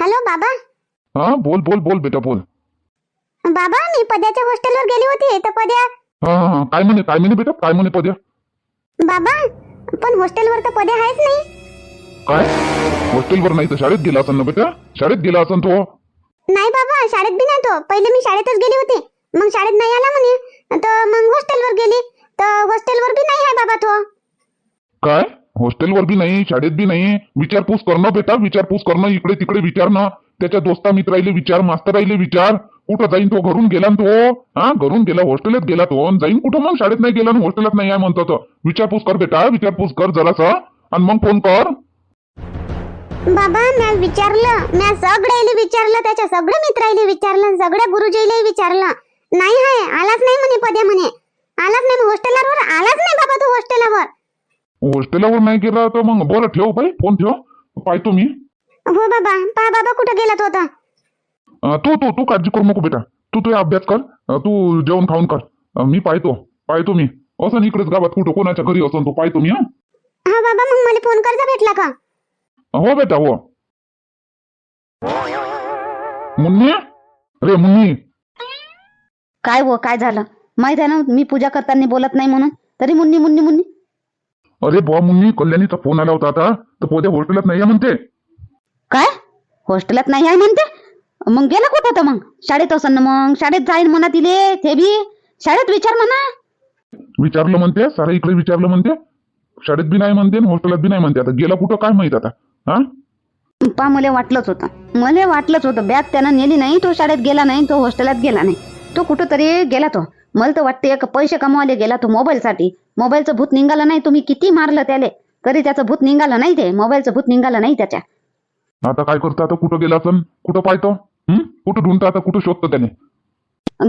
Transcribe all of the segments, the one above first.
Hello बाबा. हा बोल बोल बोल बेटा बोल. बाबा मी पद्याच्या हॉस्टेलवर गेली होती. तर पद्या. हा हा हा. काय म्हणे काय म्हणे बेटा? काय म्हणे पद्या? बाबा पण हॉस्टेलवर तर पद्या आहेच नाही. काय? हॉस्टेलवर नाही तर शाळेत गेला असेल ना बेटा? शाळेत गेला असेल तो. नाही बाबा शाळेत बी नाही तो पहिले मी शाळेतच गेली होती. मग शाळेत नाही आला म्हणे. तर मग हॉस्टेलवर गेली. तर हॉस्टेलवर बी नाही आहे बाबा तो. काय? हॉस्टेलवर बी नाही शाळेत बी नाही विचारपूस करणं बेटा विचारपूस करणं इकडे तिकडे विचारणं. त्याच्या दोस्ता मित्राईले विचार मास्तराईले विचार. कुठं जाईन तो? घरून गेला तो? हा घरून गेला हॉस्टेलात गेला तो. जाईन कुठं मग? शाळेत नाही गेला हॉस्टेलात नाही आहे म्हणतो तो. विचारपूस कर बेटा विचारपूस कर जरासा. आणि मग फोन कर. बाबा मी विचारलं. मी सगळ्याला विचारलं त्याच्या सगळ्या मित्राईले विचारलं सगळ्या गुरुजीला विचारलं. नाही आहे आलाच नाही म्हणे पद्या म्हणे. आलाच नाही हॉस्टेलवर आलाच नाही बाबा तू हॉस्टेलवर. हॉस्टेलावर नाही गेला तर मग बरं ठेव बाई फोन ठेव. पाहतो मी. हो बाबा पा बाबा कुठं गेला तो आता? अं, तू तू तू काळजी करू नको बेटा. तू तुझा अभ्यास कर. अं, तू जेवण खाऊन कर. अं, मी पाहतो पाहतो मी. असं इकडेच गावात कुठं कोणाच्या घरी असं तो पाहतो मी हा. हा बाबा मग मला फोन करता भेटला का? हो बेटा हो. मुन्नी? रे मुन्नी. काय हो काय झालं? माहीत आहे ना मी पूजा करताना बोलत नाही म्हणून. तरी मुन्नी मुन्नी मुन्नी. अरे बुवा मुन्नी कल्याणीचा फोन आला होता आता. तर पोद्या हॉस्टेलात नाही आहे म्हणते. काय? हॉस्टेलात नाही आहे म्हणते? मग गेला कुठं मग? शाळेत असन ना मग? शाळेत जाईन म्हणा तिले ते बी. शाळेत विचार म्हणा. विचारलं म्हणते सारा इकडे विचारलं म्हणते. शाळेत बी नाही म्हणते आणि हॉस्टेलात बी नाही म्हणते. आता गेला कुठं काय माहीत आता? हा? पा मला वाटलंच होतं. मला वाटलंच होतं. बॅग त्यानं नेली नाही तो शाळेत गेला नाही तो हॉस्टेलात गेला नाही. तो कुठं तरी गेला तो. मला तर वाटते एक पैसे कमावले गेला तो मोबाईलसाठी. मोबाईलचं भूत निघालं नाही तुम्ही किती मारलं त्याले? तरी त्याचं भूत निघालं नाही ते? मोबाईलचं भूत निघालं नाही त्याच्या. आता काय करतो? आता कुठं गेला असन? कुठं पाहतो? हं? कुठं ढूंढतो? आता कुठं शोधतो त्याने?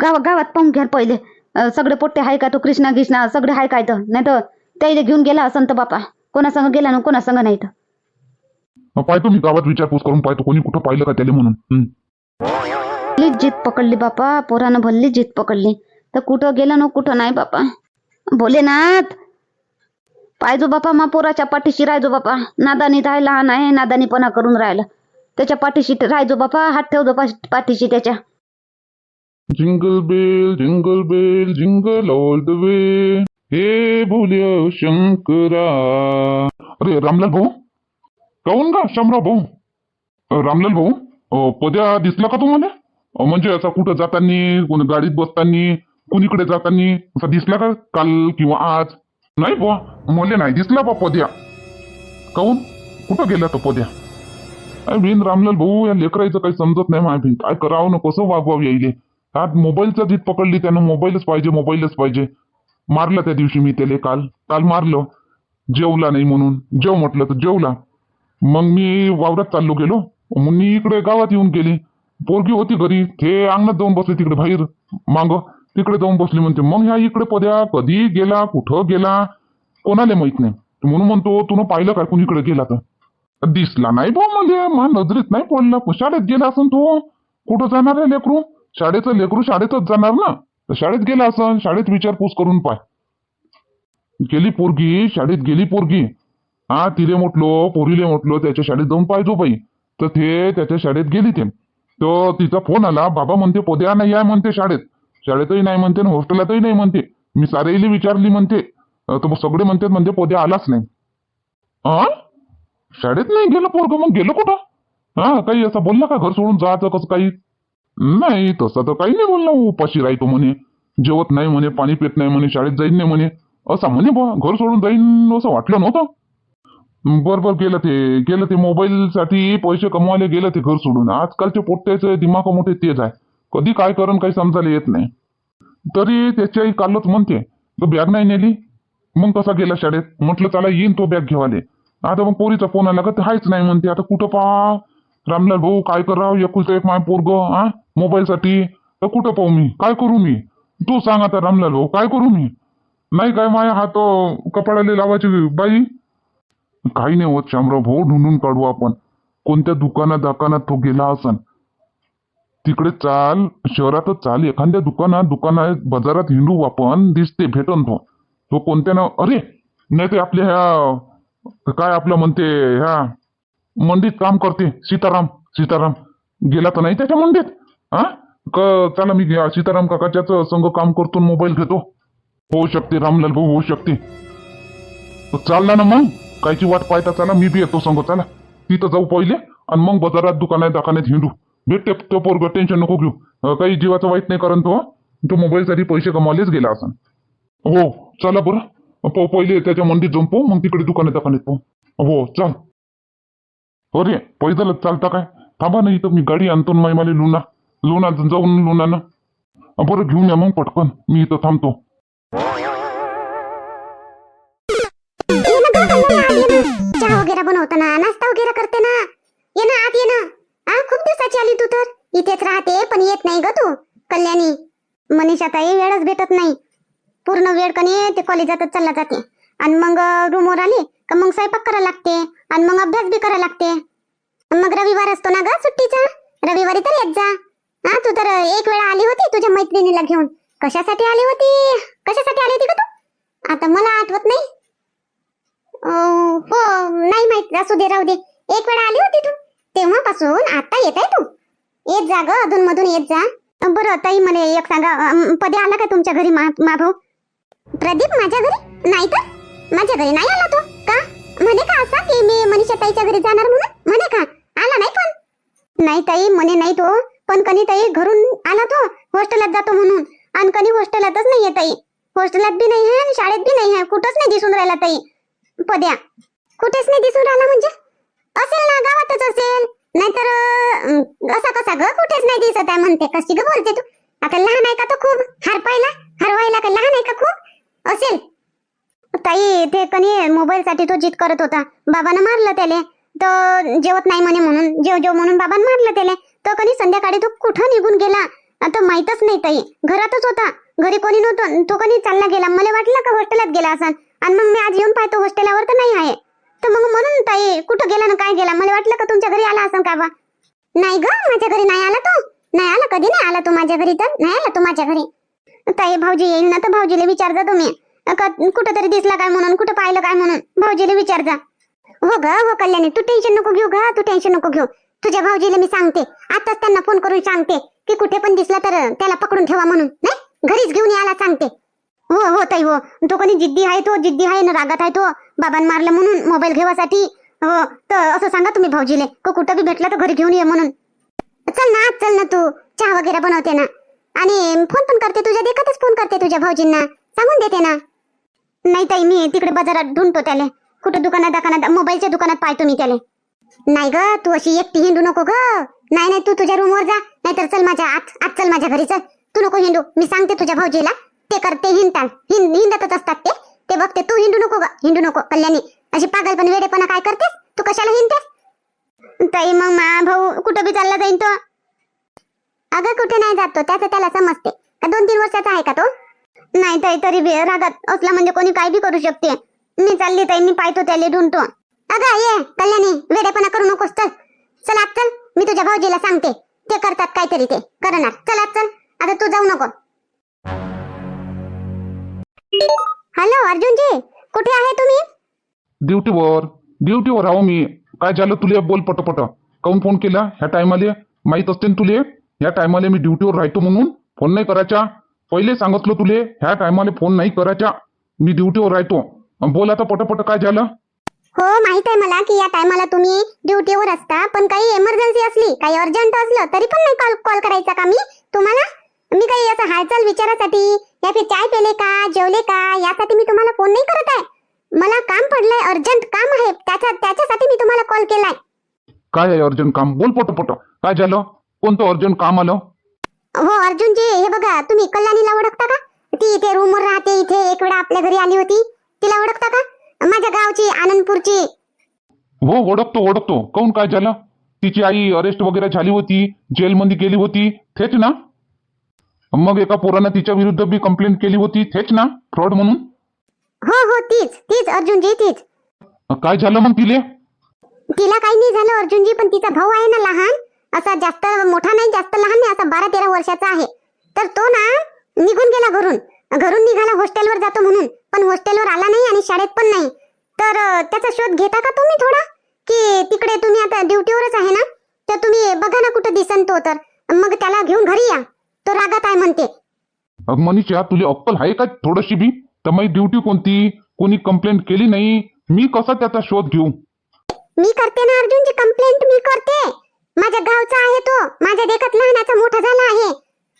गाव गावात पाहून घ्या पहिले. अं, सगळे पोट्टे हाय का तो? कृष्णा गिष्णा सगळे हाय काय तर नाही तर त्याला घेऊन गेला असं तर बापा. कोणासंग गेला ना कोणासंग नाही तर मग पाहतो मी गावात विचारपूस करून पाहतो. कोणी कुठं पाहिलं का त्याला म्हणून? हं. जीत पकडली बापा. पोरानं भल्ली जीत पकडली. तर कुठं गेलं ना कुठं नाही बापा. भोलेनाथ! पाहिजो बापा मा पोराच्या पाठीशी राहायजो बापा. नादानी राह लहान आहे नादानीपणा करून राहिला. त्याच्या पाठीशी राहायजो बापा हात ठेवजो पाठीशी त्याच्या. Jingle bell jingle bell jingle all the way. हे भोल्या शंकरा. अरे रामलाल भाऊ? काऊन का शामराव भाऊ? रामलाल भाऊ पद्या दिसला का तुम्हाला? म्हणजे असा कुठं जातानी कोणी गाडीत बसतानी कुणीकडे जातानी? असा दिसला का काल किंवा आज? नाही बुवा मला नाही दिसला बा पद्या. काऊन? कुठं गेला तो पद्या? अरे बिन रामलाल भाऊ या लेकरायचं काही समजत नाही माय बिन काय करावं ना कसं वागवाव यायले. आज मोबाईलचा जीत पकडली त्यानं. मोबाईलच पाहिजे मोबाईलच पाहिजे. मारला त्या दिवशी मी त्याला काल. काल मारलं. जेवला नाही म्हणून. जेव म्हटलं तर जेवला. मग मी वावरात चाललो गेलो. मग मी इकडे गावात येऊन गेली. पोरगी होती घरी. ते अंगणात जाऊन बसले तिकडे बाहेर. मांग. तिकडे जाऊन बसली म्हणते मग ह्या इकडे पद्या कधी गेला कुठं गेला? कोणाला माहीत नाही. म्हणून म्हणतो तुन पाहिलं काय? कुणीकडे गेला तर? दिसला नाही भाऊ म्हणजे मा नजरेत नाही पडला. शाळेत गेला असन तो. कुठं जाणार आहे लेकरू? शाळेचं लेकरू शाळेतच जाणार ना? तर शाळेत गेला असन. शाळेत विचारपूस करून पाय. गेली पोरगी शाळेत गेली पोरगी. हा तिले म्हटलो पोरीले म्हटलो त्याच्या शाळेत जाऊन पाहिजो बाई. तर ते त्याच्या शाळेत गेली ते. तर तिचा फोन आला. बाबा म्हणते पोद्या नाही आहे म्हणते शाळेत. शाळेतही नाही म्हणते ना हॉस्टेलातही नाही म्हणते. मी सारेली विचारली म्हणते. तर मग सगळे म्हणतात म्हणते पोद्या आलाच नाही. हा शाळेत नाही गेलं पोरग मग गेलो कुठं? हा काही असं बोलला का? घर सोडून जायचं कसं काही? नाही तसं तर काही नाही बोलला. उपाशी राहतो म्हणे. जेवत नाही म्हणे पाणी पित नाही म्हणे शाळेत जाईन नाही म्हणे. असं म्हणे बा घर सोडून जाईन असं वाटलं नव्हतं. बर बर गेलं ते गेलं ते मोबाईलसाठी पैसे कमवायला गेलं ते घर सोडून. आजकालचे पोट्ट्याचे दिमाग मोठे तेज आहे. कधी काय करण काही समजायला येत नाही. तरी त्याची आई कालच म्हणते तो बॅग नाही नेली? मग कसा गेला शाळेत? म्हटलं चला येईन तो बॅग घेवाले आता मग पोरीचा फोन आला का ते हायच नाही? म्हणते आता कुठं पा रामलाल भाऊ काय करावं एकुलचं एक माय पोरग आ? मोबाईलसाठी? तर कुठं पाहू मी? काय करू मी? तू सांग आता रामलाल भाऊ काय करू मी? नाही काय माया हात अं, कपाळाला लावायची बाई? काही नाही होत शामराव भाऊ ढूंढून काढू आपण. कोणत्या दुकानात दाकानात तो गेला असन तिकडे चाल शहरातच चाल. एखाद्या दुकानात दुकानात बाजारात हिंडू आपण दिसते भेटन तो. तो कोणत्या ना अरे! नाही ते आपल्या ह्या काय आपलं म्हणते ह्या मंडीत काम करते सीताराम सीताराम. गेला तर नाही त्याच्या मंडीत? हा क चला मी सीताराम काकाच्याच संग काम करतो मोबाईल घेतो. होऊ शकते रामलाल भाऊ होऊ शकते. चाल चालला ना मग. कायची वाट पाहता चला मी बी येतो संग चला. तिथं जाऊ पहिले आणि मग बाजारात दुकानात दाखान्यात हिंडू. भेटते तो पोरग टेन्शन नको घेऊ. अं, काही जीवाचं वाईट नाही कारण तो तो मोबाईलसाठी पैसे कमावलेच गेला असं हो चला बरं. पाहू पहिले त्याच्या मंदिर जाऊन पाहू मग तिकडे दुकानात दाकानात पाहू हो चल. अरे पैदलच चालता काय? थांबा नाही तर मी गाडी आणतो ना माई मला लुना. लुना जाऊन लुना ना बरं घेऊन या मग पटकन. मी इथं थांबतो. ये ना गं, ना. चहा वगैरे बनवतो ना नाश्ता वगैरे करते ना? ये ना आत ये ना. हा खूप दिवसाची आली तू तर. इथेच राहते पण येत नाही ग तू. कल्याणी. मनीषा ताई वेळच भेटत नाही. पूर्ण वेळ कणी ते कॉलेजातच चालला जाते. आणि मग रूमवर आली का मग स्वयंपाक करायला लागते. आणि मग अभ्यास बी करायला लागते. मग रविवार असतो ना ग सुट्टीचा? रविवारी तर येत जा. हा तू तर एक वेळा आली होती तुझ्या मैत्रिणीला घेऊन. कशासाठी आली होती? कशासाठी आली होती का तू? आता मला आठवत नाही. अं, हो नाही माहीत. असू दे राहू दे. एक वेळा आली होती तू? तेव्हापासून आता येत आहे तू. येत जा ग अधून मधून येत जा. बरं ताई मला एक सांगा पदे आला का तुमच्या घरी मा भाऊ प्रदीप माझ्या घरी? नाही तर? माझ्या घरी नाही आला तो? का? म्हणे का असा की मी मनीषा ताईच्या घरी जाणार म्हणून? म्हणे का? आला नाही पण. नाही ताई म्हणे नाही तो. पण कनी ताई घरून आला तो हॉस्टेलात जातो म्हणून. आणि कनी हॉस्टेलातच नाहीये ताई. हॉस्टेलात बी नाही आहे आणि शाळेत बी नाही आहे. कुठंच नाही दिसून राहिला ताई. पद्या कुठेच नाही दिसून राहिला म्हणजे? असेल ना गावातच असेल. नाहीतर असा कसा ग? कुठेच नाही दिसत आहे म्हणते. कशी ग बोलते तू? आता लहान आहे का तो खूप? हरपायला? हरवायला का लहान आहे का खूप? असेल. ताई ते कनी मोबाईल साठी तो जिद करत होता. बाबानं मारलं त्याले. तर जेवत नाही म्हणे म्हणून. जेव जेव म्हणून बाबानं मारलं त्याले. तर कनी संध्याकाळी तो कुठं निघून गेला? आता माहीतच नाही ताई. घरातच होता. घरी कोणी नव्हतं. तो कणी चालला गेला? मला वाटलं का हॉस्टेलात गेला असाल आणि मग मी आज येऊन पाहतो. हॉस्टेलावर तर नाही आहे. तर मग म्हणून ताई कुठं गेला ना काय गेला? मला वाटलं का तुमच्या घरी आला असं का बा? नाही ग माझ्या घरी नाही आला तो. नाही आला कधी नाही आला तो माझ्या घरी तर? नाही आला तो माझ्या घरी. ताई भाऊजी येईल ना तर भाऊजीला विचार जा तुम्ही. का कुठं तरी दिसला काय म्हणून कुठं पाहिलं काय म्हणून? भाऊजीला विचार जा. हो ग हो कल्याणी तू टेन्शन नको घेऊ ग तू टेन्शन नको घेऊ. तुझ्या भाऊजीला मी सांगते. आताच त्यांना फोन करून सांगते की कुठे पण दिसला तर त्याला पकडून ठेवा म्हणून. नाही? घरीच घेऊन यायला सांगते. हो हो ताई हो. तो कोणी जिद्दी आहे तो जिद्दी आहे ना रागात आहे तो. बाबान मारलं म्हणून मोबाईल घेवासाठी. हो तर असं सांगा तुम्ही भाऊजीले. को कुठं बी भेटला तर घरी घेऊन ये म्हणून. चल ना आज चल ना तू. चहा वगैरे बनवते ना. आणि फोन पण करते तुझ्या देखतच फोन करते तुझ्या भाऊजींना. सांगून देते ना. नाही ताई मी तिकडे बाजारात ढूंढतो त्याले. कुठं दुकानात दुकानात मोबाईलच्या दुकानात पाहतो मी त्याले. नाही ग तू अशी एकटी हिंडू नको ग. नाही नाही तू तुझ्या रूमवर जा. नाहीतर चल माझ्या आत आत चल माझ्या घरी चल. तू नको हिंडू. मी सांगते तुझ्या भाऊजीला. ते करते हिंडताल हिंद हिंडतच असतात ते. ते बघते तू हिंडू नको ग हिंडू नको कल्याणी. अशी पागलपण वेडेपणा काय करतेस? तू कशाला हिंडतेस? ताई मग मा भाऊ कुठं बी चालला जाईन तो. अगं कुठे नाही जातो त्याचं त्याला समजते. का दोन तीन वर्षाचा आहे का तो? नाही ताई तरी बी रागात असला म्हणजे कोणी काय बी करू शकते. मी चालली ताई मी पाहतो त्याला ढूंढतो अगं ये कल्याणी वेडेपणा करू नकोस चल. चल आत चल मी तुझ्या भाऊजीला सांगते. ते करतात काहीतरी ते. करणार. चल आत चल. आता तू जाऊ नको. हॅलो अर्जुनजी कुठे आहे तुम्ही? ड्युटीवर ड्युटीवर आहो मी. काय झालं तुले? बोल पटपट. काऊन फोन केला? ह्या टायमाले? माहीत असते ना तुले? ह्या टायमाले मी ड्युटीवर राहतो म्हणून. फोन नाही करायचा. पहिले सांगितलं तुले ह्या टायमाले फोन नाही करायचा. मी ड्युटीवर राहतो. अन बोल आता पटपट काय झालं? हो माहीत आहे मला की या टायमाला तुम्ही ड्युटीवर असता पण काही इमर्जन्सी असली काही अर्जंट असलं तरी पण नाही कॉल कॉल करायचा का मी? तुम्हाला? मी काही असं हालचाल विचारासाठी या फिर चाय पेले का जेवले का यासाठी मी तुम्हाला फोन नाही करत आहे. मला काम पडलंय अर्जंट काम आहे त्याच्या त्याच्यासाठी मी तुम्हाला कॉल केलाय. काय आहे अर्जंट काम? बोल पटपट काय झालं? कोणतं अर्जंट काम आलं? हो अर्जुनजी हे बघा तुम्ही कल्याणीला ओळखता का? ती इथे रूमवर राहते इथे एक वेळा आपल्या घरी आली होती. तिला ओळखता का? माझ्या गावची आनंदपूरची. हो ओळखतो ओळखतो. काऊन काय झालं? तिची आई अरेस्ट वगैरे झाली होती जेलमध्ये गेली होती. तेच ना? मग एका पोरानं तिच्या विरुद्ध बी कंप्लेंट केली होती तेच ना? फ्रॉड म्हणून? हो हो तीच तीच अर्जुनजी तीच. काय झालं मग तिले? तिला काही नाही झालं अर्जुनजी पण तिचा भाऊ आहे ना लहान. असा जास्त मोठा नाही जास्त लहान नाही असा बारा तेरा वर्षाचा आहे. तर तो ना निघून गेला घरून. घरून निघाला हॉस्टेलवर जातो म्हणून. पण हॉस्टेलवर आला नाही आणि शाळेत पण नाही. तर त्याचा शोध घेता का तुम्ही थोडा? की तिकडे तुम्ही आता ड्युटीवरच आहे ना? तर तुम्ही तो तर. मग त्याला घेऊन घरी या. तो रागात आहे म्हणते. अग मनीषा तुला अक्कल आहे का थोडीशी बी? तर माझी ड्युटी कोणती? कोणी कंप्लेंट केली नाही? मी कसा त्याचा शोध घेऊ? मी करते ना अर्जुनची कंप्लेंट मी करते. माझ्या गावचा आहे तो. माझ्या देखत लहानाचा मोठा झाला आहे.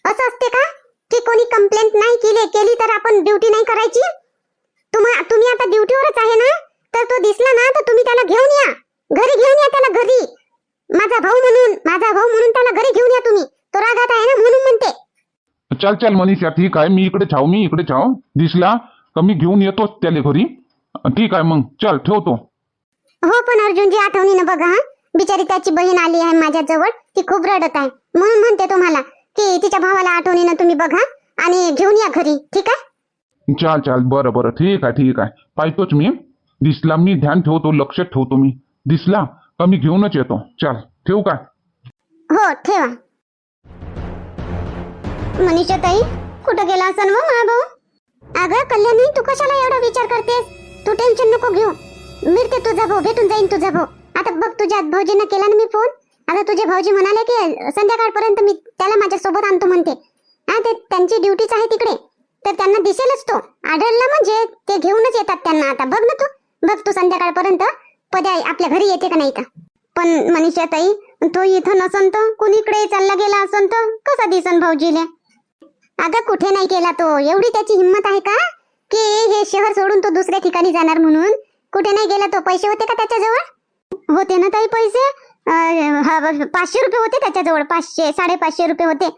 असं असते का? की कोणी कंप्लेंट नाही केली केली तर आपण ड्युटी नाही करायची? तुम्हा तुम्ही आता ड्युटीवरच आहे ना? तर तो दिसला ना तर तुम्ही त्याला घेऊन या. घरी घेऊन या त्याला घरी. माझा भाऊ म्हणून माझा भाऊ म्हणून त्याला घरी घेऊन या तुम्ही. तो रागात आहे ना म्हणून म्हणते. चल चल मनीषा ठीक आहे मी इकडे छाव मी इकडे छाव दिसला का मी घेऊन येतोच त्याला घरी? ठीक आहे मग चल ठेवतो. हो पण अर्जुनजी आठवणीनं बघा हा. बिचारी त्याची बहीण आली आहे माझ्या जवळ ती खूप रडत आहे. म्हणून म्हणते तुम्हाला की तिच्या भावाला आठवणीनं तुम्ही बघा आणि घेऊन या घरी ठीक आहे? चाल चाल बरं बरं ठीक आहे ठीक आहे. पाहतोच मी. दिसला मी ध्यान ठेवतो लक्ष ठेवतो मी. दिसला का मी घेऊनच येतो. चल ठेवू का? हो ठेवा. मनीषा ताई कुठं गेला असन व महाभाऊ? अगं कल्याणी तू कशाला एवढा विचार करतेस? तू टेन्शन नको घेऊ. मिळते तुझा भाऊ भेटून जाईन तुझा भाऊ. आता बघ तुझ्या भाऊजींना केला ना मी फोन आता तुझे भाऊजी म्हणाले की संध्याकाळपर्यंत मी त्याला माझ्या सोबत आणतो म्हणते. हा ते त्यांची ड्युटीच आहे तिकडे. तर त्यांना दिसेलच तो. आढळला म्हणजे ते घेऊनच येतात त्यांना आता. बघ ना तू. बघ तू संध्याकाळपर्यंत पद्या आपल्या घरी येते का नाही का? पण मनीषा ताई तो इथं नसन तर कुणीकडे चालला गेला असन तर कसा दिसन भाऊजीला? अगं कुठे नाही केला तो. एवढी त्याची हिंमत आहे का? की हे शहर सोडून तो दुसऱ्या ठिकाणी जाणार म्हणून. कुठे नाही गेला तो. पैसे होते का त्याच्याजवळ? होते ना काही पैसे? पाचशे रुपये होते त्याच्याजवळ. पाचशे साडेपाचशे रुपये होते.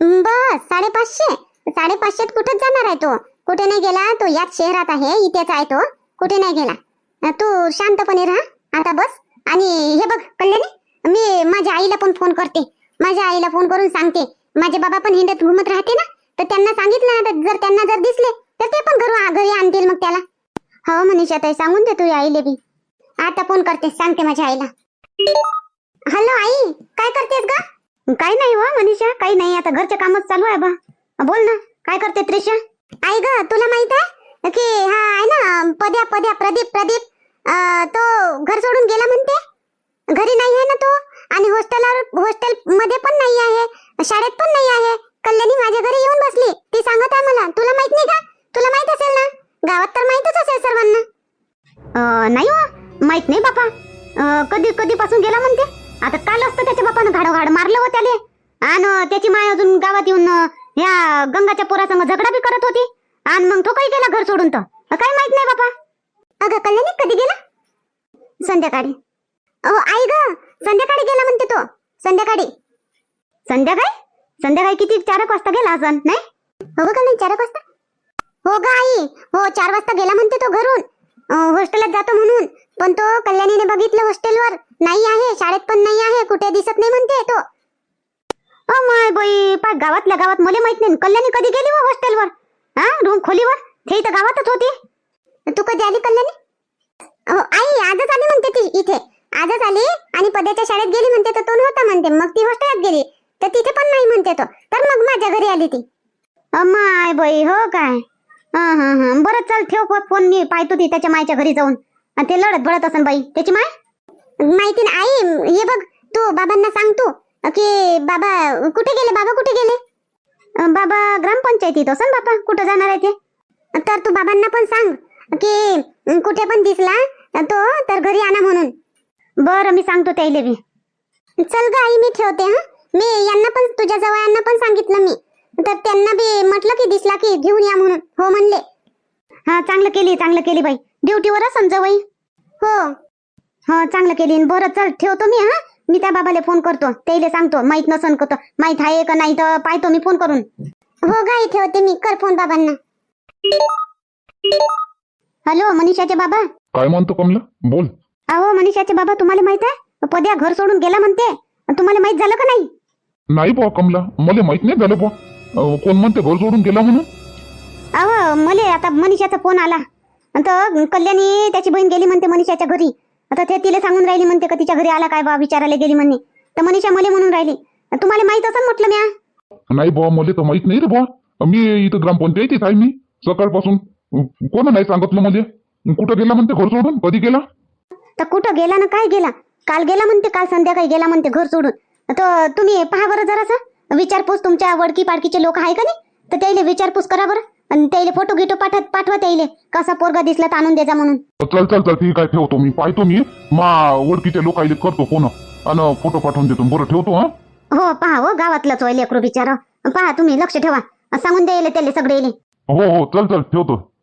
बस साडेपाचशे? साडेपाचशेत कुठेच जाणार आहे तो? कुठे नाही गेला? तो याच शहरात आहे इथेच आहे तो. कुठे नाही गेला? तू शांतपणे राहा. आता बस. आणि हे बघ कल्याणी मी माझ्या आईला पण फोन करते. माझ्या आईला फोन करून सांगते. माझे बाबा पण हिंडत घुमत राहते ना? तर त्यांना सांगितलं ना जर त्यांना जर दिसले तर ते पण घरू घरी आणतील मग त्याला. हो मनीषा ताई सांगून दे तू आईले बी. आता फोन करते सांगते माझ्या आईला. हॅलो आई काय करतेस ग? काही नाही वा मनीषा काही नाही. आता घरचे कामच चालू आहे बा. बोल ना काय करते त्रिशा? आई ग तुला माहीत आहे की हा आहे ना पद्या पद्या प्रदीप प्रदीप तो घर सोडून गेला म्हणते? घरी नाही आहे ना तो? आणि हॉस्टेलवर हॉस्टेल मध्ये पण नाही आहे. शाळेत पण नाही आहे. कल्याणी माझ्या घरी येऊन बसली. ती सांगत आहे मला तुला माहीत नाही का? तुला माहीत असेल ना? गावात तर माहितच असेल सर्वांना. अं, नाही हो. माहीत नाही बापा. कधी कधीपासून गेला म्हणते? आता काल असतं त्याच्या बापानं घाडोघाड मारलं हो त्याले. आणि त्याची माय अजून गावात येऊन या गंगाच्या पोरासंग झगडा बी करत होती. आणि मग तो काही गेला घर सोडून तर? काय काही माहीत नाही बापा. अगं कल्याणी कधी गेला? संध्याकाळी. अहो आई ग. संध्याकाळी गेला म्हणते तो. संध्याकाळी. संध्याकाळी? संध्याकाळी किती? चार एक वाजता गेला अजून नाही? हो का नाही चार एक वाजता. हो ग आई. हो चार वाजता गेला म्हणते तो घरून. हॉस्टेलात जातो म्हणून. पण तो कल्याणीने बघितलं हॉस्टेलवर नाही आहे शाळेत पण नाही आहे कुठे दिसत नाही म्हणते तो. अ माय बाई पाय गावातल्या गावात मला माहीत नाही कल्याणी कधी गेली हो हॉस्टेलवर हा रूम खोलीवर? ते इथं गावातच होती. तू कधी आली कल्याणी? हो आई आजच आली म्हणते ती इथे. आजच आली आणि पद्याच्या शाळेत गेली म्हणते तर तो नव्हता म्हणते. मग ती हॉस्टेलात गेली. तर तिथे पण नाही म्हणते तो. तर मग माझ्या घरी आली ती. माय बाई हो काय? हा हा हा. बरं चल ठेव फोन मी पाहतो ती त्याच्या मायच्या घरी जाऊन. आणि ते लढत बळत असन बाई. त्याची माय? माहिती ना आई हे बघ तू बाबांना सांग तू की बाबा कुठे गेले? बाबा कुठे गेले? बाबा ग्रामपंचायतीत असन बाबा कुठं जाणार आहे ते? तर तू बाबांना पण सांग की कुठे पण दिसला तो तर घरी आणा म्हणून. बरं मी सांगतो त्याईले बी. चल ग आई मी ठेवते हा. मी यांना पण तुझ्या जवळ पण सांगितलं मी. तर त्यांना बी म्हटलं की दिसला की घेऊन या म्हणून. हो म्हणले. हा चांगलं केली चांगलं केली बाई. ड्युटीवर संजवाई हो. हो चांगलं केली. बरं चल ठेवतो मी हा. मी त्या बाबाला फोन करतो. त्याला सांगतो. माहीत नसन करतो माहीत आहे का नाही तर पाहतो मी फोन करून. हो गाई ठेवते मी. कर फोन बाबांना. हॅलो मनीषाचे बाबा. काय म्हणतो कमला? बोल. अहो मनीषाचे बाबा तुम्हाला माहीत आहे? पद्या घर सोडून गेला म्हणते. तुम्हाला माहीत झालं का नाही? नाही बुवा कमला मला माहीत नाही झालं बुवा. कोण म्हणते घर सोडून गेला म्हणून? अहो मले आता मनीषाचा फोन आला. तर कल्याणी त्याची बहीण गेली म्हणते मनीषाच्या घरी. आता ते तिला सांगून राहिली म्हणते का तिच्या घरी आला काय बा विचारायला गेली म्हणे तर मनीषा मले म्हणून राहिली. तुम्हाला माहीत असं म्हटलं म्या? नाही बुवा मला तर माहीत नाही रे बुवा. मी इथं ग्रामपंचायतीत आहे मी. सकाळपासून. कोण नाही सांगितलं मला? कुठं गेला म्हणते घर सोडून कधी गेला? तर कुठं गेला ना काय गेला? काल गेला म्हणते काल संध्याकाळी गेला म्हणते घर सोडून तर तुम्ही पहा बरं जरासं. विचारपूस तुमच्या वडकी पाडकीचे लोक आहे का नाही? तर त्याला विचारपूस करा बरं. आणि त्याला फोटो गिटो पाठवत पाठवा त्याला कसा पोरगा दिसला तर आणून द्यायचा म्हणून. चल चल चल ठीक आहे ठेवतो मी. पाहतो मी. मा ओळखीच्या लोकायले करतो फोन. आणि फोटो पाठवून देतो. बरं ठेवतो हा? हो पहा हो गावातलंच होय लेकरू बिचार. पहा तुम्ही लक्ष ठेवा. सांगून द्यायला त्याला सगळे हो हो चल चल ठेवतो.